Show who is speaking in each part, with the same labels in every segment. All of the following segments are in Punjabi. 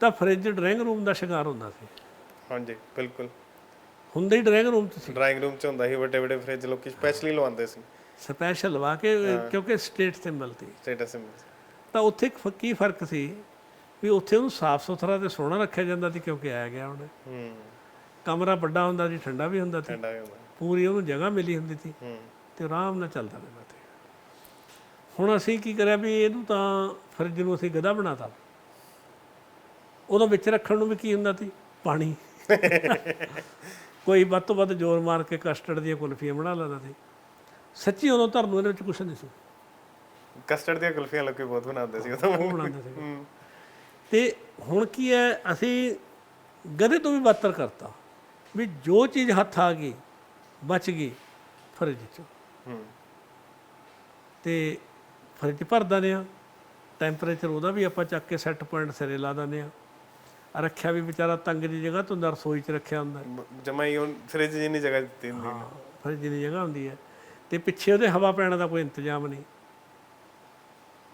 Speaker 1: ਤਾਂ ਫ੍ਰਿਜ ਡਰਾਇੰਗ ਰੂਮ ਦਾ ਸ਼ਿੰਗਾਰ ਹੁੰਦਾ ਸੀ।
Speaker 2: ਹਾਂਜੀ ਬਿਲਕੁਲ।
Speaker 1: ਹੁੰਦਾ ਹੀ ਡਰਾਇੰਗ ਰੂਮ 'ਚ ਸੀ
Speaker 2: ਡਰਾਇੰਗ ਰੂਮ ਚ ਹੁੰਦਾ ਸੀ ਵੱਡੇ ਵੱਡੇ ਫ੍ਰਿਜ ਲੋਕੀ ਸਪੈਸ਼ਲੀ ਲਵਾਉਂਦੇ ਸੀ।
Speaker 1: ਸਪੈਸ਼ਲ ਲਵਾ ਕੇ ਕਿਉਂਕਿ ਸਟੇਟ ਸਿੰਬਲ ਸੀ।
Speaker 2: ਸਟੇਟਸ ਸਿੰਬਲ
Speaker 1: ਤਾਂ ਉੱਥੇ ਕੀ ਫ਼ਰਕ ਸੀ ਵੀ ਉੱਥੇ ਉਹਨੂੰ ਸਾਫ਼ ਸੁਥਰਾ ਤੇ ਸੋਹਣਾ ਰੱਖਿਆ ਜਾਂਦਾ ਸੀ ਕਿਉਂਕਿ ਆਇਆ ਗਿਆ ਉਹਨੇ
Speaker 2: ਹੂੰ।
Speaker 1: ਕਮਰਾ ਵੱਡਾ ਹੁੰਦਾ ਸੀ ਠੰਡਾ ਵੀ ਹੁੰਦਾ ਸੀ।
Speaker 2: ਠੰਡਾ ਵੀ ਹੁੰਦਾ
Speaker 1: ਪੂਰੀ ਉਹਨੂੰ ਜਗ੍ਹਾ ਮਿਲੀ ਹੁੰਦੀ ਸੀ।
Speaker 2: ਹੂੰ।
Speaker 1: ਤੇ ਆਰਾਮ ਨਾਲ ਚੱਲਦਾ ਰਹਿੰਦਾ ਸੀ। ਹੁਣ ਅਸੀਂ ਕੀ ਕਰਿਆ ਵੀ ਇਹਨੂੰ ਤਾਂ ਫਰਿੱਜ ਨੂੰ ਅਸੀਂ ਗਧਾ ਬਣਾਤਾ। ਉਹਦੇ ਵਿੱਚ ਰੱਖਣ ਨੂੰ ਵੀ ਕੀ ਹੁੰਦਾ ਸੀ? ਪਾਣੀ। ਕੋਈ ਵੱਧ ਤੋਂ ਵੱਧ ਜ਼ੋਰ ਮਾਰ ਕੇ ਕਸਟਰਡ ਦੀਆਂ ਕੁਲਫੀਆਂ ਬਣਾ ਲੈਂਦਾ ਸੀ। ਸੱਚੀ ਉਦੋਂ ਧਰਨ ਨੂੰ ਇਹਦੇ ਵਿੱਚ ਕੁਝ ਨਹੀਂ ਸੀ।
Speaker 2: ਕਸਟਰਡ ਦੀਆਂ ਕੁਲਫੀਆਂ ਲੋਕੀ ਬਹੁਤ ਬਣਾਉਂਦੇ ਸੀ ਉਦੋਂ।
Speaker 1: ਬਣਾਉਂਦੇ ਸੀ ਤੇ ਹੁਣ ਕੀ ਹੈ ਅਸੀਂ ਗਧੇ ਤੋਂ ਵੀ ਬੱਤਰ ਕਰਤਾ। ਵੀ ਜੋ ਚੀਜ਼ ਹੱਥ ਆ ਗਈ ਬਚ ਗਈ ਫਰਿੱਜ 'ਚ।
Speaker 2: ਹੂੰ।
Speaker 1: ਤੇ ਫਰਿੱਜ ਭਰ ਦਿੰਦੇ ਆ ਟੈਂਪਰੇਚਰ ਉਹਦਾ ਵੀ ਆਪਾਂ ਚੱਕ ਕੇ ਸੈੱਟ ਪੁਆਇੰਟ ਸਿਰੇ ਲਾ ਦਿੰਦੇ ਆ ਰੱਖਿਆ ਵੀ ਵਿਚਾਰਾ ਤੰਗ ਦੀ ਜਗ੍ਹਾ ਤੋਂ ਰਸੋਈ 'ਚ ਰੱਖਿਆ ਹੁੰਦਾ।
Speaker 2: ਜਮਾ ਹੀ ਉਹ ਫ੍ਰਿਜ ਜਿੰਨੀ ਜਗ੍ਹਾ ਦਿੱਤੀ ਹੁੰਦੀ
Speaker 1: ਹਾਂ। ਫਰਿੱਜ ਦੀ ਜਗ੍ਹਾ ਹੁੰਦੀ ਹੈ। ਤੇ ਪਿੱਛੇ ਉਹਦੇ ਹਵਾ ਪੈਣ ਦਾ ਕੋਈ ਇੰਤਜ਼ਾਮ ਨਹੀਂ।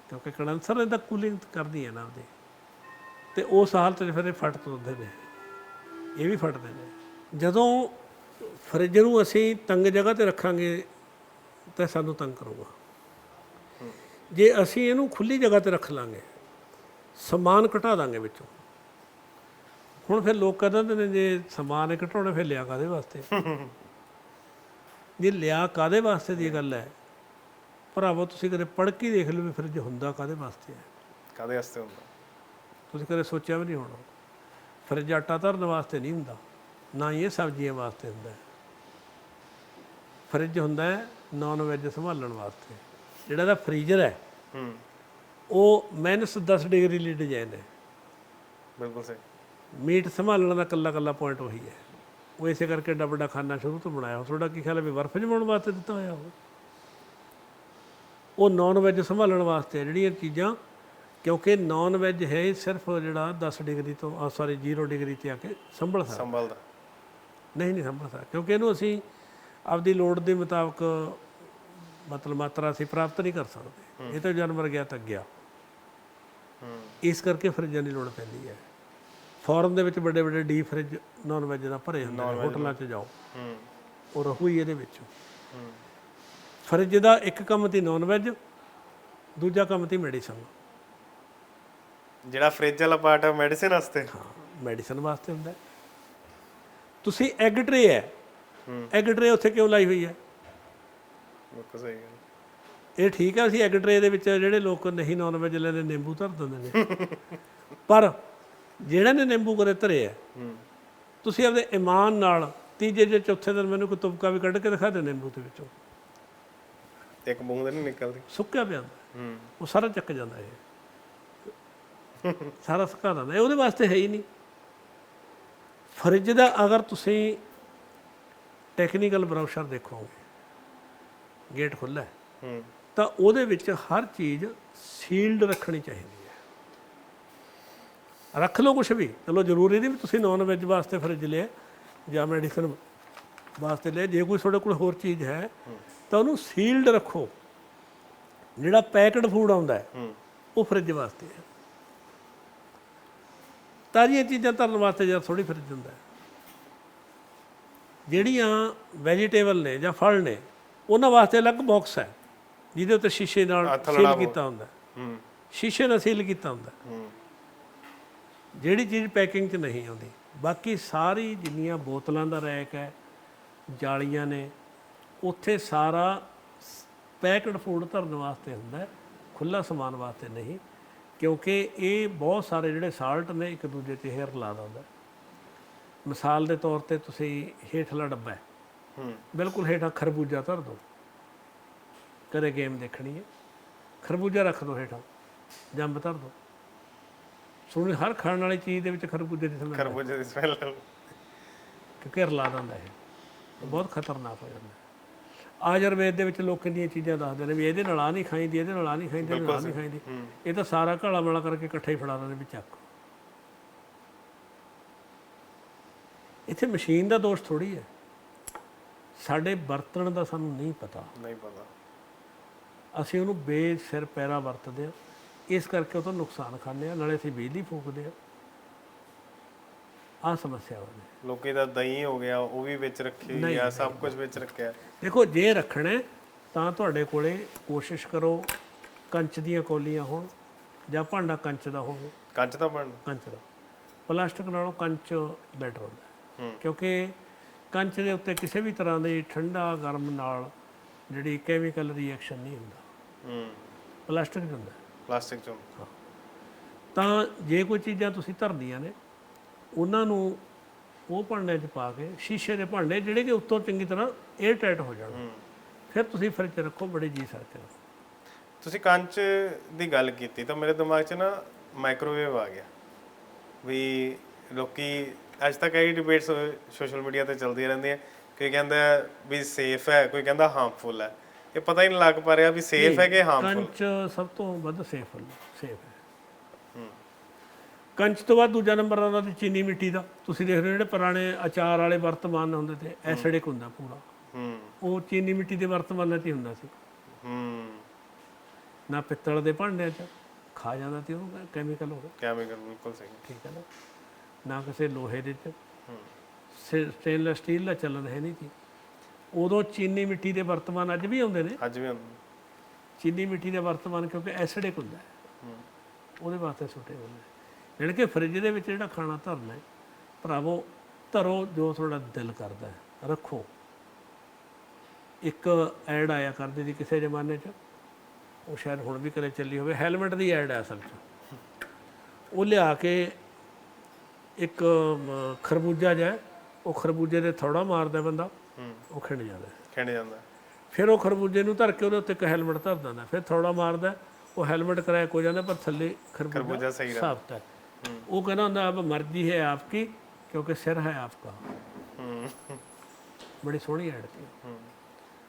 Speaker 1: ਕਿਉਂਕਿ ਕੰਡੈਂਸਰ ਇਹਦਾ ਕੂਲਿੰਗ ਕਰਦੀ ਹੈ ਨਾ ਉਹਦੇ ਤੇ ਉਸ ਹਾਲਤ 'ਚ ਫਿਰ ਇਹ ਫਟ ਤੁਰਦੇ ਨੇ। ਇਹ ਵੀ ਫਟਦੇ ਨੇ। ਜਦੋਂ ਫਰਿੱਜ ਨੂੰ ਅਸੀਂ ਤੰਗ ਜਗ੍ਹਾ ਤੇ ਰੱਖਾਂਗੇ ਤਾਂ ਸਾਨੂੰ ਤੰਗ ਕਰੂਗਾ। ਜੇ ਅਸੀਂ ਇਹਨੂੰ ਖੁੱਲੀ ਜਗ੍ਹਾ ਤੇ ਰੱਖ ਲਾਂਗੇ ਸਮਾਨ ਘਟਾ ਦਾਂਗੇ ਵਿੱਚੋਂ। ਹੁਣ ਫਿਰ ਲੋਕ ਕਹਿੰਦੇ ਨੇ ਜੇ ਸਮਾਨ ਘਟਾਉਣਾ ਫਿਰ ਲਿਆ ਕਾਦੇ ਵਾਸਤੇ? ਜੇ ਲਿਆ ਕਾਦੇ ਵਾਸਤੇ ਦੀ ਗੱਲ ਹੈ? ਭਰਾਵੋ ਤੁਸੀਂ ਕਦੇ ਪੜ੍ਹ ਕੇ ਦੇਖ ਲਓ ਵੀ ਫਰਿੱਜ ਹੁੰਦਾ ਕਾਦੇ ਵਾਸਤੇ ਹੈ।
Speaker 2: ਕਾਦੇ ਵਾਸਤੇ ਹੁੰਦਾ?
Speaker 1: ਤੁਸੀਂ ਕਦੇ ਸੋਚਿਆ ਵੀ ਨਹੀਂ ਹੋਣਾ। ਫਰਿੱਜ ਆਟਾ ਧਰਨ ਵਾਸਤੇ ਨਹੀਂ ਹੁੰਦਾ ਨਾ ਹੀ ਇਹ ਸਬਜ਼ੀਆਂ ਵਾਸਤੇ ਹੁੰਦਾ ਫਰਿੱਜ ਹੁੰਦਾ ਹੈ ਨਾਨ ਵੈਜ ਸੰਭਾਲਣ ਵਾਸਤੇ। ਜਿਹੜਾ ਦਾ ਫਰੀਜ਼ਰ ਹੈ
Speaker 2: ਹੂੰ।
Speaker 1: ਉਹ ਮਾਈਨਸ 10 ਡਿਗਰੀ ਲਈ ਡਿਜ਼ਾਈਨ ਹੈ।
Speaker 2: ਬਿਲਕੁਲ ਸਹੀ।
Speaker 1: ਮੀਟ ਸੰਭਾਲਣ ਦਾ ਕੱਲਾ ਕੱਲਾ ਪੁਆਇੰਟ ਉਹੀ ਹੈ। ਉਹ ਇਸੇ ਕਰਕੇ ਏਡਾ ਵੱਡਾ ਖਾਨਾ ਸ਼ੁਰੂ ਤੋਂ ਬਣਾਇਆ। ਤੁਹਾਡਾ ਕੀ ਖਿਆਲ ਹੈ ਵੀ ਬਰਫ਼ ਜਮਾਉਣ ਵਾਸਤੇ ਦਿੱਤਾ ਹੋਇਆ ਉਹ? ਉਹ ਨਾਨ ਵੈਜ ਸੰਭਾਲਣ ਵਾਸਤੇ ਹੈ ਜਿਹੜੀਆਂ ਚੀਜ਼ਾਂ ਕਿਉਂਕਿ ਨਾਨ ਵੈਜ ਹੈ ਹੀ ਸਿਰਫ ਜਿਹੜਾ 10 ਡਿਗਰੀ ਤੋਂ ਸੌਰੀ 0 ਡਿਗਰੀ ਤੇ ਆ ਕੇ ਸੰਭਲ ਸਕਦਾ
Speaker 2: ਸੰਭਲਦਾ।
Speaker 1: ਨਹੀਂ ਨਹੀਂ ਸੰਭਲ ਸਕਦਾ ਕਿਉਂਕਿ ਇਹਨੂੰ ਅਸੀਂ ਆਪਦੀ ਲੋੜ ਦੇ ਮੁਤਾਬਕ ਮਤਲਬ ਮਾਤਰਾ ਅਸੀਂ ਪ੍ਰਾਪਤ ਨਹੀਂ ਕਰ ਸਕਦੇ। ਇਹ ਤਾਂ ਜਾਨਵਰ ਗਿਆ ਤਾਂ ਗਿਆ।
Speaker 2: ਹੂੰ।
Speaker 1: ਇਸ ਕਰਕੇ ਫਰਿੱਜਾਂ ਦੀ ਲੋੜ ਪੈਂਦੀ ਹੈ। ਫੋਰਨ ਦੇ ਵਿੱਚ ਵੱਡੇ ਵੱਡੇ ਡੀ ਫਰਿੱਜ ਨਾਨ ਵੈਜ ਦਾ ਭਰੇ ਹੁੰਦੇ ਨੇ ਹੋਟਲਾਂ 'ਚ ਜਾਓ।
Speaker 2: ਹੂੰ।
Speaker 1: ਉਹ ਰਹੂ ਹੀ ਇਹਦੇ ਵਿੱਚ।
Speaker 2: ਹੂੰ।
Speaker 1: ਫਰਿੱਜ ਦਾ ਇੱਕ ਕੰਮ ਤੀ ਨਾਨ ਵੈਜ ਦੂਜਾ ਕੰਮ ਤੀ ਮੈਡੀਸਨ
Speaker 2: ਜਿਹੜਾ ਫ੍ਰਿਜ ਵਾਲਾ ਪਾਰਟ ਹੈ ਮੈਡੀਸਿਨ ਵਾਸਤੇ?
Speaker 1: ਹਾਂ ਮੈਡੀਸਨ ਵਾਸਤੇ ਹੁੰਦਾ। ਤੁਸੀਂ ਐਗ ਟਰੇ ਹੈ।
Speaker 2: ਹੂੰ।
Speaker 1: ਐਗ ਟਰੇ ਉੱਥੇ ਕਿਉਂ ਲਾਈ ਹੋਈ ਹੈ?
Speaker 2: ਬਿਲਕੁਲ ਸਹੀ ਗੱਲ।
Speaker 1: ਇਹ ਠੀਕ ਹੈ ਅਸੀਂ ਐਗ ਟਰੇ ਦੇ ਵਿੱਚ ਜਿਹੜੇ ਲੋਕ ਨਹੀਂ ਨਾਨ ਵੈਜ ਲੈਂਦੇ ਨਿੰਬੂ ਧਰ ਦਿੰਦੇ ਨੇ। ਪਰ ਜਿਹੜਾ ਨੇ ਨਿੰਬੂ ਕਰੇ ਧਰੇ ਹੈ ਤੁਸੀਂ ਆਪਦੇ ਇਮਾਨ ਨਾਲ ਤੀਜੇ ਜੇ ਚੌਥੇ ਦਿਨ ਮੈਨੂੰ ਕੋਈ ਤੁਪਕਾ ਵੀ ਕੱਢ ਕੇ ਦਿਖਾ ਦੇ ਨਿੰਬੂ ਦੇ ਵਿੱਚੋਂ।
Speaker 2: ਇੱਕ ਬੂੰਦ ਨਹੀਂ ਨਿਕਲਦੀ।
Speaker 1: ਸੁੱਕਿਆ ਪਿਆ।
Speaker 2: ਹੂੰ।
Speaker 1: ਉਹ ਸਾਰਾ ਚੱਕ ਜਾਂਦਾ ਇਹ। ਸਾਰਾ ਸੁਕਾ ਦਿੰਦਾ। ਇਹ ਉਹਦੇ ਵਾਸਤੇ ਹੈ ਹੀ ਨਹੀਂ। ਫਰਿੱਜ ਦਾ ਅਗਰ ਤੁਸੀਂ ਟੈਕਨੀਕਲ ਬਰਾਊਸ਼ਰ ਦੇਖੋਗੇ ਗੇਟ ਖੁੱਲ੍ਹਾ ਹੈ।
Speaker 2: ਹੂੰ
Speaker 1: ਤਾਂ ਉਹਦੇ ਵਿੱਚ ਹਰ ਚੀਜ਼ ਸੀਲਡ ਰੱਖਣੀ ਚਾਹੀਦੀ ਹੈ। ਰੱਖ ਲਓ ਕੁਝ ਵੀ। ਚਲੋ ਜ਼ਰੂਰੀ ਨਹੀਂ ਵੀ ਤੁਸੀਂ ਨਾਨ ਵੈਜ ਵਾਸਤੇ ਫਰਿੱਜ ਲਿਆ ਜਾਂ ਮੈਡੀਸਨ ਵਾਸਤੇ ਲਿਆ ਜੇ ਕੋਈ ਤੁਹਾਡੇ ਕੋਲ ਹੋਰ ਚੀਜ਼ ਹੈ ਤਾਂ ਉਹਨੂੰ ਸੀਲਡ ਰੱਖੋ। ਜਿਹੜਾ ਪੈਕਡ ਫੂਡ ਆਉਂਦਾ ਉਹ ਫਰਿੱਜ ਵਾਸਤੇ ਹੈ। ਤਾਜ਼ੀਆਂ ਚੀਜ਼ਾਂ ਧਰਨ ਵਾਸਤੇ ਜਾਂ ਥੋੜੀ ਫਰਿੱਜ ਹੁੰਦਾ ਹੈ। ਜਿਹੜੀਆਂ ਵੈਜੀਟੇਬਲ ਨੇ ਜਾਂ ਫਲ ਨੇ ਉਹਨਾਂ ਵਾਸਤੇ ਅਲੱਗ ਬਾਕਸ ਹੈ ਜਿਹਦੇ ਉੱਤੇ ਸ਼ੀਸ਼ੇ ਨਾਲ ਸੀਲ। ਕੀਤਾ ਹੁੰਦਾ ਸ਼ੀਸ਼ੇ ਨਾਲ ਸੀਲ ਕੀਤਾ ਹੁੰਦਾ ਜਿਹੜੀ ਚੀਜ਼ ਪੈਕਿੰਗ 'ਚ ਨਹੀਂ ਆਉਂਦੀ। ਬਾਕੀ ਸਾਰੀ ਜਿੰਨੀਆਂ ਬੋਤਲਾਂ ਦਾ ਰੈਕ ਹੈ ਜਾਲੀਆਂ ਨੇ ਉੱਥੇ ਸਾਰਾ ਪੈਕਡ ਫੂਡ ਧਰਨ ਵਾਸਤੇ ਹੁੰਦਾ ਹੈ ਖੁੱਲਾ ਸਮਾਨ ਵਾਸਤੇ ਨਹੀਂ ਕਿਉਂਕਿ ਇਹ ਬਹੁਤ ਸਾਰੇ ਜਿਹੜੇ ਸਾਲਟ ਨੇ ਇੱਕ ਦੂਜੇ ਤੇ ਹੇਰ ਲਾ ਦਿੰਦਾ। ਮਿਸਾਲ ਦੇ ਤੌਰ ਤੇ ਤੁਸੀਂ ਹੇਠਲਾ ਡੱਬਾ ਹੈ।
Speaker 2: ਹੂੰ।
Speaker 1: ਬਿਲਕੁਲ ਹੇਠਾਂ ਖਰਬੂਜਾ ਧਰ ਦਿਓ। ਕਦੇ ਗੇਮ ਦੇਖਣੀ ਹੈ। ਖਰਬੂਜਾ ਰੱਖ ਦਿਓ ਹੇਠਾਂ। ਜੰਬ ਧਰ ਦਿਓ। ਸੁਣ ਹਰ ਖਾਣ ਵਾਲੀ ਚੀਜ਼ ਦੇ ਵਿੱਚ ਖਰਬੂਜੇ ਦੀ ਸਮੈਲ
Speaker 2: ਖਰਬੂਜੇ ਦੀ ਸਮੈਲ
Speaker 1: ਕਿਉਂਕਿ ਰਲਾ ਦਿੰਦਾ ਇਹ। ਬਹੁਤ ਖਤਰਨਾਕ ਹੋ ਜਾਂਦਾ। ਆਯੁਰਵੇਦ ਦੇ ਵਿੱਚ ਲੋਕ ਕਿੰਨੀਆਂ ਚੀਜ਼ਾਂ ਦੱਸਦੇ ਨੇ ਵੀ ਇਹਦੇ ਨਾਲ ਆ ਨਹੀਂ ਖਾਈਦੀ ਇਹਦੇ ਨਾਲ ਆ ਨਹੀਂ ਖਾਈਦੀ ਇਹਦੇ ਨਾਲ ਆ ਨਹੀਂ ਖਾਈਦੀ। ਇਹ ਤਾਂ ਸਾਰਾ ਘਾਲਾ ਮਾਲਾ ਕਰਕੇ ਇਕੱਠਾ ਹੀ ਫੜਾ ਦਿੰਦੇ ਵੀ ਚੱਕ। ਇੱਥੇ ਮਸ਼ੀਨ ਦਾ ਦੋਸ਼ ਥੋੜੀ ਹੈ। ਸਾਡੇ ਵਰਤਣ ਦਾ ਸਾਨੂੰ ਨਹੀਂ ਪਤਾ।
Speaker 2: ਨਹੀਂ ਪਤਾ।
Speaker 1: ਅਸੀਂ ਉਹਨੂੰ ਬੇਸਿਰ ਪੈਰਾ ਵਰਤਦੇ ਆ ਇਸ ਕਰਕੇ ਉਹ ਤੋਂ ਨੁਕਸਾਨ ਖਾਂਦੇ ਆ ਨਾਲੇ ਅਸੀਂ ਬਿਜਲੀ ਫੂਕਦੇ ਆ। ਆ ਸਮੱਸਿਆਵਾਂ ਨੇ
Speaker 2: ਲੋਕੀ ਦਾ ਦਹੀਂ ਹੋ ਗਿਆ ਉਹ ਵੀ ਵਿੱਚ ਰੱਖੀ ਹੋਈ ਆ ਸਭ ਕੁਝ ਵਿੱਚ ਰੱਖਿਆ।
Speaker 1: ਦੇਖੋ ਜੇ ਰੱਖਣਾ ਹੈ, ਤਾਂ ਤੁਹਾਡੇ ਕੋਲੇ ਕੋਸ਼ਿਸ਼ ਕਰੋ ਕੰਚ ਦੀਆਂ ਕੌਲੀਆਂ ਹੋਣ ਜਾਂ ਭਾਂਡਾ ਕੰਚ ਦਾ ਹੋਵੇ।
Speaker 2: ਕੰਚ ਦਾ ਬਣ
Speaker 1: ਕੰਚ ਦਾ। ਪਲਾਸਟਿਕ ਨਾਲੋਂ ਕੰਚ ਬੈਟਰ ਹੁੰਦਾ ਹੈ।
Speaker 2: ਹੂੰ।
Speaker 1: ਕਿਉਂਕਿ ਕੰਚ ਦੇ ਉੱਤੇ ਕਿਸੇ ਵੀ ਤਰ੍ਹਾਂ ਦੀ ਠੰਡਾ ਗਰਮ ਨਾਲ ਜਿਹੜੀ ਕੈਮੀਕਲ ਰਿਐਕਸ਼ਨ ਨਹੀਂ ਹੁੰਦਾ।
Speaker 2: ਹੂੰ।
Speaker 1: ਪਲਾਸਟਿਕ 'ਚ ਹੁੰਦਾ। ਹੈ।
Speaker 2: ਪਲਾਸਟਿਕ ਚੋਂ।
Speaker 1: ਤਾਂ ਜੇ ਕੋਈ ਚੀਜ਼ਾਂ ਤੁਸੀਂ ਧਰਦੀਆਂ ਨੇ ਉਹਨਾਂ ਨੂੰ ਉਹ ਭਾਂਡਿਆਂ 'ਚ ਪਾ ਕੇ ਸ਼ੀਸ਼ੇ ਦੇ ਭਾਂਡੇ ਜਿਹੜੇ ਕਿ ਉੱਤੋਂ ਚੰਗੀ ਤਰ੍ਹਾਂ 에ਅਰ ਟਾਈਟ ਹੋ ਜਾਣ। ਫਿਰ ਤੁਸੀਂ ਫਰਿੱਜ ਰੱਖੋ ਬੜੇ ਜੀ ਸਕਦੇ ਹੋ
Speaker 2: ਤੁਸੀਂ ਕੰਚ ਦੀ ਗੱਲ ਕੀਤੀ ਤਾਂ ਮੇਰੇ ਦਿਮਾਗ 'ਚ ਨਾ ਮਾਈਕ੍ਰੋਵੇਵ ਆ ਗਿਆ। ਵੀ ਲੋਕੀ ਅੱਜ ਤੱਕ ਇਹ ਡਿਬੇਟਸ ਸੋਸ਼ਲ ਮੀਡੀਆ ਤੇ ਚੱਲਦੀਆਂ ਰਹਿੰਦੀਆਂ। ਕੋਈ ਕਹਿੰਦਾ ਵੀ ਸੇਫ ਹੈ ਕੋਈ ਕਹਿੰਦਾ ਹਾਰਮਫੁਲ ਹੈ। ਇਹ ਪਤਾ ਹੀ ਨਹੀਂ ਲੱਗ ਪਾ ਰਿਹਾ ਵੀ ਸੇਫ ਹੈ ਕਿ ਹਾਰਮਫੁਲ
Speaker 1: ਕੰਚ ਸਭ ਤੋਂ ਵੱਧ ਸੇਫ ਸੇਫ ਹੈ। ਕੰਚ ਤੋਂ ਬਾਅਦ ਦੂਜਾ ਨੰਬਰ ਆਉਂਦਾ ਤੇ ਚੀਨੀ ਮਿੱਟੀ ਦਾ। ਤੁਸੀਂ ਦੇਖ ਰਹੇ ਹੋ ਜਿਹੜੇ ਪੁਰਾਣੇ ਅਚਾਰ ਵਾਲੇ ਵਰਤਮਾਨ ਹੁੰਦੇ ਤੇ ਐਸਿਡਿਕ ਹੁੰਦਾ ਪੂਰਾ।
Speaker 2: ਹੂੰ।
Speaker 1: ਉਹ ਚੀਨੀ ਮਿੱਟੀ ਦੇ ਵਰਤਮਾਨਾਂ 'ਚ ਹੀ ਹੁੰਦਾ ਸੀ।
Speaker 2: ਹੂੰ। ਨਾ
Speaker 1: ਨਾ ਪਿੱਤਲ ਦੇ ਭਾਂਡਿਆਂ 'ਚ ਖਾ ਜਾਂਦਾ ਤੇ ਉਹ ਕੈਮੀਕਲ ਹੋ ਗਿਆ।
Speaker 2: ਕੈਮੀਕਲ ਬਿਲਕੁਲ ਸਹੀ।
Speaker 1: ਠੀਕ ਹੈ ਨਾ? ਨਾ ਕਿਸੇ ਲੋਹੇ ਦੇ 'ਚ।
Speaker 2: ਹੂੰ।
Speaker 1: ਸਟੇਨਲੈਸ ਸਟੀਲ ਦਾ ਚੱਲਣ ਹੈ ਨਹੀਂ ਸੀ ਉਦੋਂ ਚੀਨੀ ਮਿੱਟੀ ਦੇ ਵਰਤਮਾਨ ਅੱਜ ਵੀ ਆਉਂਦੇ ਨੇ।
Speaker 2: ਅੱਜ ਵੀ ਹੁੰਦਾ।
Speaker 1: ਚੀਨੀ ਮਿੱਟੀ ਦੇ ਵਰਤਮਾਨ ਕਿਉਂਕਿ ਐਸਿਡਿਕ ਹੁੰਦਾ ਹੈ। ਉਹਦੇ ਵਾਸਤੇ ਸੁੱਟੇ ਹੁੰਦੇ ਨੇ। ਜਾਣੀ ਕਿ ਫਰਿੱਜ ਦੇ ਵਿੱਚ ਜਿਹੜਾ ਖਾਣਾ ਧਰਨਾ ਹੈ ਭਰਾਵੋ ਧਰੋ ਜੋ ਤੁਹਾਡਾ ਦਿਲ ਕਰਦਾ ਹੈ ਰੱਖੋ। ਇੱਕ ਐਡ ਆਇਆ ਕਰਦੀ ਸੀ ਕਿਸੇ ਜ਼ਮਾਨੇ 'ਚ ਉਹ ਸ਼ਾਇਦ ਹੁਣ ਵੀ ਕਰੇ ਚੱਲੀ ਹੋਵੇ ਹੈਲਮਟ ਦੀ ਐਡ ਹੈ ਅਸਲ 'ਚ। ਉਹ ਲਿਆ ਕੇ ਇੱਕ ਖਰਬੂਜਾ ਜਿਹਾ ਉਹ ਖਰਬੂਜੇ ਦੇ ਥੋੜਾ ਮਾਰਦਾ ਬੰਦਾ। ਉਹ ਖਿੰਡ ਜਾਂਦਾ।
Speaker 2: ਖਿੰਡ ਜਾਂਦਾ।
Speaker 1: ਫਿਰ ਉਹ ਖਰਬੂਜੇ ਨੂੰ ਧਰ ਕੇ ਉਹਦੇ ਉੱਤੇ ਇੱਕ ਹੈਲਮਟ ਧਰ ਦਿੰਦਾ। ਫਿਰ ਥੋੜਾ ਮਾਰਦਾ ਉਹ ਹੈਲਮਟ ਕਰਾਇਆ ਹੋ ਜਾਂਦਾ ਪਰ ਥੱਲੇ ਖਰਬੂਜਾ
Speaker 2: ਸਹੀ ਰਹਿੰਦਾ।
Speaker 1: ਸਾਫ਼ ਹੈ। ਉਹ ਕਹਿੰਦਾ ਹੁੰਦਾ ਅਬ ਮਰਜ਼ੀ ਹੈ ਆਪਕੀ ਕਿਉਂਕਿ ਸਿਰ ਹੈ ਆਪਕਾ। ਬੜੀ ਸੋਹਣੀ ਐਡ ਸੀ।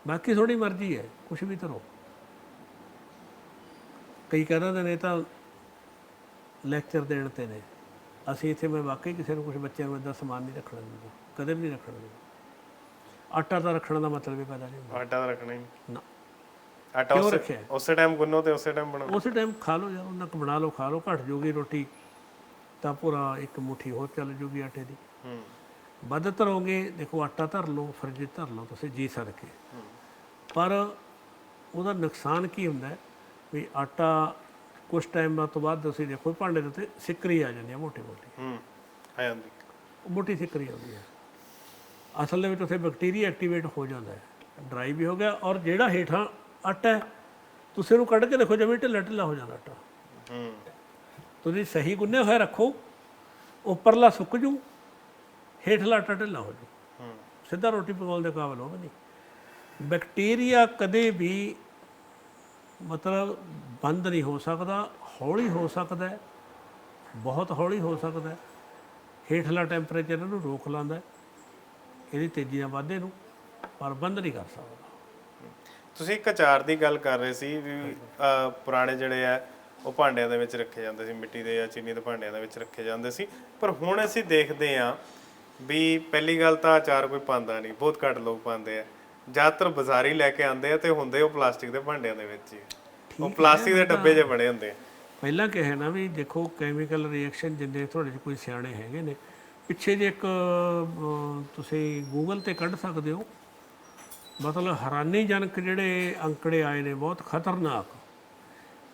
Speaker 1: ਬਾਕੀ ਥੋੜੀ ਮਰਜ਼ੀ ਹੈ ਕੁਝ ਵੀ ਧਰੋ। ਕਈ ਕਹਿੰਦੇ ਨੇ ਇਹ ਤਾਂ ਲੈਕਚਰ ਦੇਣ ਤੇ ਨੇ। ਅਸੀਂ ਇੱਥੇ ਮੈਂ ਵਾਕਈ ਕਿਸੇ ਨੂੰ ਕੁਝ ਬੱਚਿਆਂ ਨੂੰ ਇਦਾਂ ਸਮਾਨ ਨਹੀਂ ਰੱਖਣ ਦਿੰਦਾ। ਕਦੇ ਵੀ ਨਹੀਂ ਰੱਖਣ ਦਿੰਦਾ। ਆਟਾ ਤਾਂ ਰੱਖਣ ਦਾ ਮਤਲਬ ਹੀ ਪੈਦਾ ਨਹੀਂ ਹੁੰਦਾ।
Speaker 2: ਆਟਾ ਤਾਂ ਰੱਖਣਾ ਹੀ। ਨਹੀਂ
Speaker 1: ਨਾ।
Speaker 2: ਆਟਾ
Speaker 1: ਕਿਉਂ
Speaker 2: ਉਸੇ
Speaker 1: ਰੱਖਿਆ?
Speaker 2: ਉਸੇ ਟਾਈਮ ਗੁੰਨੋ ਤੇ ਉਸੇ ਟਾਈਮ ਬਣਾਓ।
Speaker 1: ਉਸੇ ਟਾਈਮ ਖਾ ਲਓ ਯਾਰ ਉਹਨਾਂ ਕੁ ਬਣਾ ਲਓ ਖਾ ਲਓ ਘਟ ਜੂਗੀ ਰੋਟੀ ਤਾਂ ਪੂਰਾ ਇੱਕ ਮੁਠੀ ਹੋਰ ਚੱਲ ਜੂਗੀ ਆਟੇ ਦੀ।
Speaker 2: ਹੂੰ।
Speaker 1: ਵੱਧ ਧਰੋਗੇ ਦੇਖੋ ਆਟਾ ਧਰ ਲਓ ਫਰਿੱਜ ਧਰ ਲਓ ਤੁਸੀਂ ਜੀ ਸਦਕੇ। ਪਰ ਉਹਦਾ ਨੁਕਸਾਨ ਕੀ ਹੁੰਦਾ ਹੈ? ਵੀ ਆਟਾ ਕੁਝ ਟਾਈਮ ਤੋਂ ਬਾਅਦ ਤੁਸੀਂ ਦੇਖੋ ਭਾਂਡੇ ਦੇ ਉੱਤੇ ਸਿੱਕਰੀ ਆ ਜਾਂਦੀ ਹੈ ਮੋਟੀ ਮੋਟੀ
Speaker 2: ਹੂੰ ਆ ਜਾਂਦੀ।
Speaker 1: ਮੋਟੀ ਸਿੱਕਰੀ ਆਉਂਦੀ ਹੈ। ਅਸਲ ਦੇ ਵਿੱਚ ਉੱਥੇ ਬੈਕਟੀਰੀਆ ਐਕਟੀਵੇਟ ਹੋ ਜਾਂਦਾ ਹੈ। ਡਰਾਈ ਵੀ ਹੋ ਗਿਆ ਔਰ ਜਿਹੜਾ ਹੇਠਾਂ ਆਟਾ ਹੈ, ਤੁਸੀਂ ਉਹਨੂੰ ਕੱਢ ਕੇ ਦੇਖੋ ਜਿਵੇਂ ਢਿੱਲਾ ਢਿੱਲਾ ਹੋ ਜਾਂਦਾ ਆਟਾ
Speaker 2: ਹੂੰ
Speaker 1: ਤੁਸੀਂ ਸਹੀ ਗੁੰਨੇ ਹੋਇਆ ਰੱਖੋ, ਉੱਪਰਲਾ ਸੁੱਕ ਜੂ, ਹੇਠਲਾ ਆਟਾ ਢਿੱਲਾ ਹੋ ਜੂ।
Speaker 2: ਹੂੰ
Speaker 1: ਸਿੱਧਾ ਰੋਟੀ ਪਕਾਉਣ ਦੇ ਕਾਬਲ ਹੋਵੇ ਨਹੀਂ। ਬੈਕਟੀਰੀਆ ਕਦੇ ਵੀ ਮਤਲਬ ਬੰਦ ਨਹੀਂ ਹੋ ਸਕਦਾ, ਹੌਲੀ ਹੋ ਸਕਦਾ ਬਹੁਤ ਹੌਲੀ ਹੋ ਸਕਦਾ ਹੇਠਲਾ ਟੈਂਪਰੇਚਰ ਇਹਨੂੰ ਰੋਕ ਲਾਂਦਾ ਇਹਦੀ ਤੇਜ਼ੀ ਨਾਲ ਵਾਧੇ ਨੂੰ ਪਰ ਬੰਦ ਨਹੀਂ ਕਰ ਸਕਦਾ।
Speaker 2: ਤੁਸੀਂ ਇੱਕ ਅਚਾਰ ਦੀ ਗੱਲ ਕਰ ਰਹੇ ਸੀ ਵੀ ਅਹ, ਪੁਰਾਣੇ ਜਿਹੜੇ ਆ ਉਹ ਭਾਂਡਿਆਂ ਦੇ ਵਿੱਚ ਰੱਖੇ ਜਾਂਦੇ ਸੀ ਮਿੱਟੀ ਦੇ ਜਾਂ ਚੀਨੀ ਦੇ ਭਾਂਡਿਆਂ ਦੇ ਵਿੱਚ ਰੱਖੇ ਜਾਂਦੇ ਸੀ। ਪਰ ਹੁਣ ਅਸੀਂ ਦੇਖਦੇ ਆ ਵੀ ਪਹਿਲੀ ਗੱਲ ਤਾਂ ਅਚਾਰ ਕੋਈ ਪਾਉਂਦਾ ਨਹੀਂ ਬਹੁਤ ਘੱਟ ਲੋਕ ਪਾਉਂਦੇ ਆ। ਜ਼ਿਆਦਾਤਰ ਬਾਜ਼ਾਰੀ ਲੈ ਕੇ ਆਉਂਦੇ ਆ ਤੇ ਹੁੰਦੇ ਉਹ ਪਲਾਸਟਿਕ ਦੇ ਭਾਂਡਿਆਂ ਦੇ ਵਿੱਚ ਹੀ। ਉਹ ਪਲਾਸਟਿਕ ਦੇ ਡੱਬੇ ਜਿਹੇ ਬਣੇ ਹੁੰਦੇ ਆ।
Speaker 1: ਪਹਿਲਾਂ ਕਿਹਾ ਨਾ ਵੀ ਦੇਖੋ ਕੈਮੀਕਲ ਰਿਐਕਸ਼ਨ ਜਿੰਨੇ ਤੁਹਾਡੇ 'ਚ ਕੋਈ ਸਿਆਣੇ ਹੈਗੇ ਨੇ ਪਿੱਛੇ ਜੇ ਇੱਕ ਤੁਸੀਂ ਗੂਗਲ ਤੇ ਕੱਢ ਸਕਦੇ ਹੋ। ਮਤਲਬ ਹੈਰਾਨੀਜਨਕ ਜਿਹੜੇ ਅੰਕੜੇ ਆਏ ਨੇ ਬਹੁਤ ਖਤਰਨਾਕ।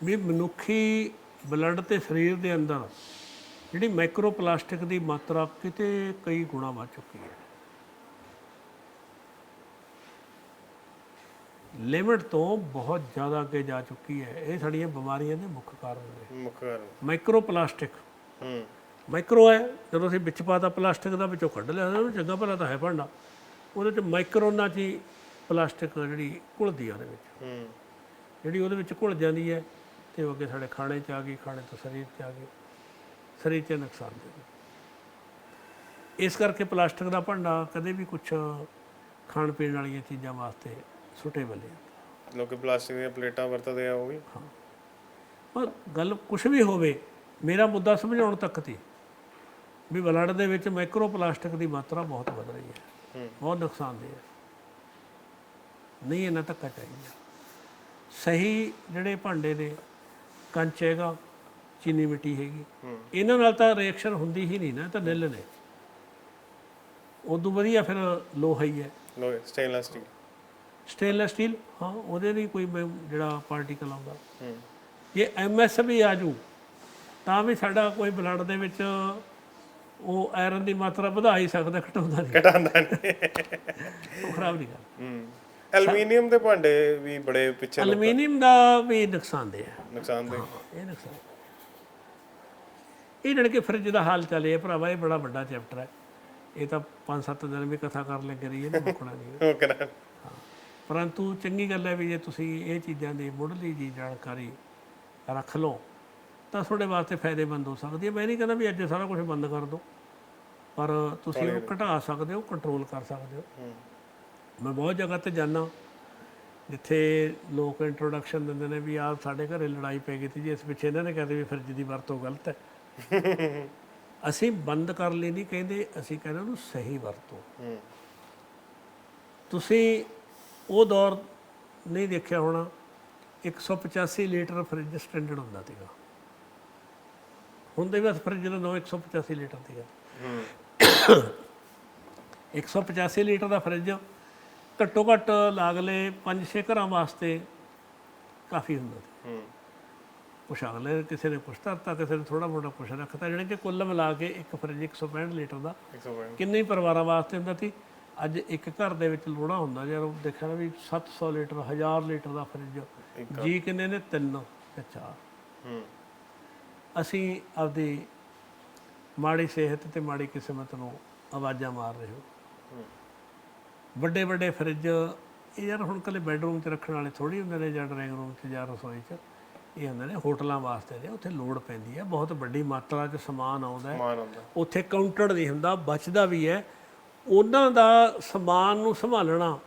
Speaker 1: ਵੀ ਮਨੁੱਖੀ ਬਲੱਡ ਤੇ ਸਰੀਰ ਦੇ ਅੰਦਰ ਜਿਹੜੀ ਮਾਈਕਰੋ ਪਲਾਸਟਿਕ ਦੀ ਮਾਤਰਾ ਕਿਤੇ ਕਈ ਗੁਣਾ ਵੱਧ ਚੁੱਕੀ ਹੈ। ਲਿਮਿਟ ਤੋਂ ਬਹੁਤ ਜ਼ਿਆਦਾ ਅੱਗੇ ਜਾ ਚੁੱਕੀ ਹੈ। ਇਹ ਸਾਡੀਆਂ ਬਿਮਾਰੀਆਂ ਦੇ ਮੁੱਖ ਕਾਰਨ ਨੇ।
Speaker 2: ਮੁੱਖ ਕਾਰਨ।
Speaker 1: ਮਾਈਕਰੋ ਪਲਾਸਟਿਕ
Speaker 2: ਹੂੰ।
Speaker 1: ਮਾਈਕਰੋ ਹੈ ਜਦੋਂ ਅਸੀਂ ਵਿੱਚ ਪਾਤਾ ਪਲਾਸਟਿਕ ਦਾ ਵਿੱਚੋਂ ਕੱਢ ਲਿਆ ਉਹਨੂੰ ਚੰਗਾ ਭਲਾ ਤਾਂ ਹੈ ਭਾਂਡਾ। ਉਹਦੇ ਚ ਮਾਈਕਰੋਨਾਂ 'ਚ ਹੀ ਪਲਾਸਟਿਕ ਜਿਹੜੀ ਘੁਲਦੀ ਆ ਉਹਦੇ ਵਿੱਚ।
Speaker 2: ਹੂੰ।
Speaker 1: ਜਿਹੜੀ ਉਹਦੇ ਵਿੱਚ ਘੁਲ ਜਾਂਦੀ ਹੈ ਤੇ ਉਹ ਅੱਗੇ ਸਾਡੇ ਖਾਣੇ 'ਚ ਆ ਗਈ ਖਾਣੇ ਤੋਂ ਸਰੀਰ 'ਚ ਆ ਗਈ। ਸਰੀਰ 'ਚ ਨੁਕਸਾਨ ਦੇ ਇਸ ਕਰਕੇ ਪਲਾਸਟਿਕ ਦਾ ਭਾਂਡਾ ਕਦੇ ਵੀ ਕੁਝ ਖਾਣ ਪੀਣ ਵਾਲੀਆਂ ਚੀਜ਼ਾਂ ਵਾਸਤੇ ਸੁਟੇਬਲ ਹੈ
Speaker 2: ਲੋਕੀ ਪਲਾਸਟਿਕ ਦੀਆਂ ਪਲੇਟਾਂ ਵਰਤਦੇ ਆ ਉਹ ਵੀ।
Speaker 1: ਪਰ ਗੱਲ ਕੁਝ ਵੀ ਹੋਵੇ ਮੇਰਾ ਮੁੱਦਾ ਸਮਝਾਉਣ ਤੱਕ ਤੀ। ਵੀ ਬਲੱਡ ਦੇ ਵਿੱਚ ਮਾਈਕਰੋ ਪਲਾਸਟਿਕ ਦੀ ਮਾਤਰਾ ਬਹੁਤ ਵਧ ਰਹੀ ਹੈ। ਬਹੁਤ ਨੁਕਸਾਨਦੇਹ ਹੈ। ਨਹੀਂ ਇਹਨਾਂ ਧੱਕਾ ਚਾਹੀਦਾ। ਸਹੀ ਜਿਹੜੇ ਭਾਂਡੇ ਨੇ ਕੰਚ ਹੈਗਾ ਚੀਨੀ ਮਿੱਟੀ ਹੈਗੀ ਇਹਨਾਂ ਨਾਲ ਤਾਂ ਰਿਐਕਸ਼ਨ ਹੁੰਦੀ ਹੀ ਨਹੀਂ ਨਾ ਤਾਂ ਨਿਲ ਨੇ। ਉਦੋਂ ਵਧੀਆ ਫਿਰ ਲੋਹਾ ਹੀ ਹੈ।
Speaker 2: ਲੋਹੇ ਸਟੇਨਲੈਸ ਸਟੀਲ
Speaker 1: ਸਟੇਨਲੈਸ ਸਟੀਲ ਹਾਂ ਉਹਦੇ ਲਈ ਕੋਈ ਜਿਹੜਾ ਪਾਰਟੀਕਲ ਆਉਂਦਾ। ਜੇ ਐਮਐਸ ਵੀ ਆ ਜੂ ਤਾਂ ਵੀ ਸਾਡਾ ਕੋਈ ਬਲੱਡ ਦੇ ਵਿੱਚ ਉਹ ਆਇਰਨ ਦੀ ਮਾਤਰਾ ਵਧਾ ਹੀ ਸਕਦਾ ਘਟਾਉਂਦਾ ਨਹੀਂ।
Speaker 2: ਘਟਾਉਂਦਾ ਨਹੀਂ।
Speaker 1: ਉਹ ਖਰਾਬ ਨਹੀਂ ਕਰਦਾ।
Speaker 2: ਹੂੰ। ਐਲੂਮੀਨੀਅਮ ਦੇ ਭਾਂਡੇ ਵੀ ਬੜੇ ਪਿੱਛੇ
Speaker 1: ਐਲੂਮੀਨੀਅਮ ਦਾ ਵੀ ਨੁਕਸਾਨਦੇਹ ਹੈ
Speaker 2: ਨੁਕਸਾਨਦੇ
Speaker 1: ਇਹ ਨੁਕਸਾਨ। ਇਹ ਜਿਹੜੇ ਕਿ ਫਰਿੱਜ ਦਾ ਹਾਲ ਚੱਲੇ ਭਰਾਵਾ ਇਹ ਬੜਾ ਵੱਡਾ ਚੈਪਟਰ ਹੈ ਇਹ ਤਾਂ 5-7 ਦਿਨ ਵੀ ਕਥਾ ਕਰ ਲੈ ਕਰੀਏ ਨਾ ਮੁੱਕਣਾ ਨਹੀਂ।
Speaker 2: ਕਰਾਂ
Speaker 1: ਪਰੰਤੂ ਚੰਗੀ ਗੱਲ ਹੈ ਵੀ ਜੇ ਤੁਸੀਂ ਇਹ ਚੀਜ਼ਾਂ ਦੀ ਮੁੱਢਲੀ ਜੀ ਜਾਣਕਾਰੀ ਰੱਖ ਲਓ ਤਾਂ ਤੁਹਾਡੇ ਵਾਸਤੇ ਫਾਇਦੇਮੰਦ ਹੋ ਸਕਦੀ ਹੈ। ਮੈਂ ਨਹੀਂ ਕਹਿੰਦਾ ਵੀ ਅੱਜ ਸਾਰਾ ਕੁਝ ਬੰਦ ਕਰ ਦਿਓ। ਪਰ ਤੁਸੀਂ ਉਹ ਘਟਾ ਸਕਦੇ ਹੋ ਕੰਟਰੋਲ ਕਰ ਸਕਦੇ ਹੋ। ਮੈਂ ਬਹੁਤ ਜਗ੍ਹਾ ਤੇ ਜਾਣਾ ਜਿੱਥੇ ਲੋਕ ਇੰਟਰੋਡਕਸ਼ਨ ਦਿੰਦੇ ਨੇ ਵੀ ਆਹ ਸਾਡੇ ਘਰੇ ਲੜਾਈ ਪੈ ਗਈ ਸੀ ਜੀ ਇਸ ਪਿੱਛੇ ਇਹਨਾਂ ਨੇ ਕਹਿੰਦੇ ਵੀ ਫਰਿੱਜ ਦੀ ਵਰਤੋਂ ਗਲਤ ਹੈ। ਅਸੀਂ ਬੰਦ ਕਰ ਲਈ ਨਹੀਂ ਕਹਿੰਦੇ ਅਸੀਂ ਕਹਿੰਦੇ ਉਹਨੂੰ ਸਹੀ ਵਰਤੋ। ਤੁਸੀਂ ਉਹ ਦੌਰ ਨਹੀਂ ਦੇਖਿਆ ਹੋਣਾ 185 ਲੀਟਰ ਫਰਿੱਜ ਸਟੈਂਡਰਡ ਹੁੰਦਾ ਸੀਗਾ। ਹੁੰਦੇ ਬਸ ਫਰਿੱਜ ਦਾ ਨਾਮ 185 ਲੀਟਰ ਸੀਗਾ
Speaker 2: ਹੂੰ।
Speaker 1: 185 ਲੀਟਰ ਦਾ ਫਰਿੱਜ ਘੱਟੋ ਘੱਟ ਲਾਗਲੇ 5-6 ਘਰਾਂ ਵਾਸਤੇ ਕਾਫੀ ਹੁੰਦਾ ਸੀ।
Speaker 2: ਹੂੰ।
Speaker 1: ਕੁਛ ਅਗਲੇ ਕਿਸੇ ਨੇ ਕੁਛ ਧਰਤਾ ਕਿਸੇ ਨੇ ਥੋੜਾ ਮੋਟਾ ਕੁਛ ਰੱਖਤਾ ਜਿਹੜੇ ਕਿ ਕੁੱਲ ਮਿਲਾ ਕੇ ਇੱਕ ਫਰਿੱਜ 165 ਲੀਟਰ ਦਾ
Speaker 2: 120
Speaker 1: ਕਿੰਨੇ ਹੀ ਪਰਿਵਾਰਾਂ ਵਾਸਤੇ ਹੁੰਦਾ ਸੀ। ਅੱਜ ਇੱਕ ਘਰ ਦੇ ਵਿੱਚ ਲੋੜਾ ਹੁੰਦਾ ਜੇ ਉਹ ਦੇਖਿਆ ਨਾ ਵੀ 700 ਲੀਟਰ 1000 ਲੀਟਰ ਦਾ ਫਰਿੱਜ ਜੀ ਕਿੰਨੇ ਨੇ? ਤਿੰਨ ਤੇ ਚਾਰ।
Speaker 2: ਹੂੰ।
Speaker 1: ਅਸੀਂ ਆਪਦੀ ਮਾੜੀ ਸਿਹਤ ਤੇ ਮਾੜੀ ਕਿਸਮਤ ਨੂੰ ਆਵਾਜ਼ਾਂ ਮਾਰ ਰਹੇ ਹੋ। ਵੱਡੇ ਵੱਡੇ ਫਰਿੱਜ ਇਹ ਯਾਰ ਹੁਣ ਕੱਲੇ ਬੈੱਡਰੂਮ 'ਚ ਰੱਖਣ ਵਾਲੇ ਥੋੜੀ ਹੁੰਦੇ ਨੇ ਜਾਂ ਡਰਾਇੰਗ ਰੂਮ 'ਚ ਜਾਂ ਰਸੋਈ 'ਚ ਇਹ ਹੁੰਦੇ ਨੇ ਹੋਟਲਾਂ ਵਾਸਤੇ ਨੇ ਉੱਥੇ ਲੋੜ ਪੈਂਦੀ ਹੈ ਬਹੁਤ ਵੱਡੀ ਮਾਤਰਾ 'ਚ ਸਮਾਨ ਆਉਂਦਾ ਹੈ।
Speaker 2: ਮਾਨ ਆਉਂਦਾ
Speaker 1: ਉੱਥੇ ਕਾਊਂਟਰ ਨਹੀਂ ਹੁੰਦਾ ਬਚਦਾ ਵੀ ਹੈ। ਉਹਨਾਂ ਦਾ ਸਮਾਨ ਨੂੰ ਸੰਭਾਲਣਾ